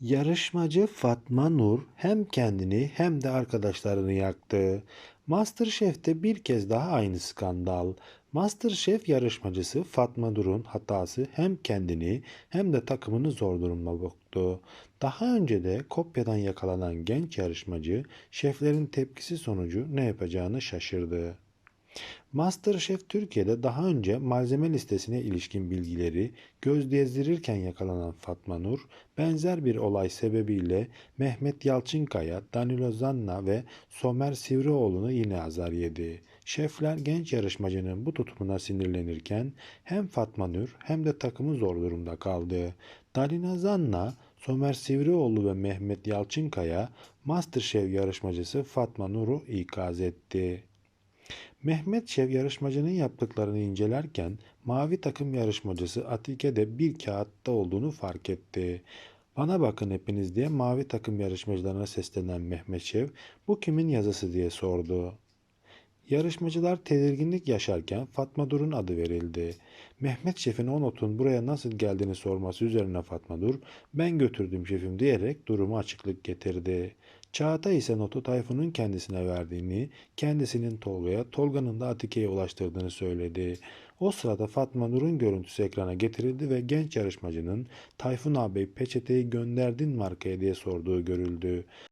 Yarışmacı Fatma Nur hem kendini hem de arkadaşlarını yaktı. MasterChef'te bir kez daha aynı skandal. MasterChef yarışmacısı Fatma Nur'un hatası hem kendini hem de takımını zor durumda bıraktı. Daha önce de kopyadan yakalanan genç yarışmacı şeflerin tepkisi sonucu ne yapacağını şaşırdı. MasterChef Türkiye'de daha önce malzeme listesine ilişkin bilgileri göz gezdirirken yakalanan Fatma Nur, benzer bir olay sebebiyle Mehmet Yalçınkaya, Danilo Zanna ve Somer Sivrioğlu'nu yine azar yedi. Şefler genç yarışmacının bu tutumuna sinirlenirken hem Fatma Nur hem de takımı zor durumda kaldı. Dalina Zanna, Somer Sivrioğlu ve Mehmet Yalçınkaya MasterChef yarışmacısı Fatma Nur'u ikaz etti. Mehmet Şev yarışmacının yaptıklarını incelerken mavi takım yarışmacısı Atike de bir kağıtta olduğunu fark etti. Bana bakın hepiniz diye mavi takım yarışmacılarına seslenen Mehmet Şev bu kimin yazısı diye sordu. Yarışmacılar tedirginlik yaşarken Fatma Dur'un adı verildi. Mehmet Şef'in o notun buraya nasıl geldiğini sorması üzerine Fatma Dur, ben götürdüm şefim diyerek durumu açıklık getirdi. Çağatay ise notu Tayfun'un kendisine verdiğini, kendisinin Tolga'ya, Tolga'nın da Atike'ye ulaştırdığını söyledi. O sırada Fatma Nur'un görüntüsü ekrana getirildi ve genç yarışmacının Tayfun ağabey peçeteyi gönderdin mi arkaya diye sorduğu görüldü.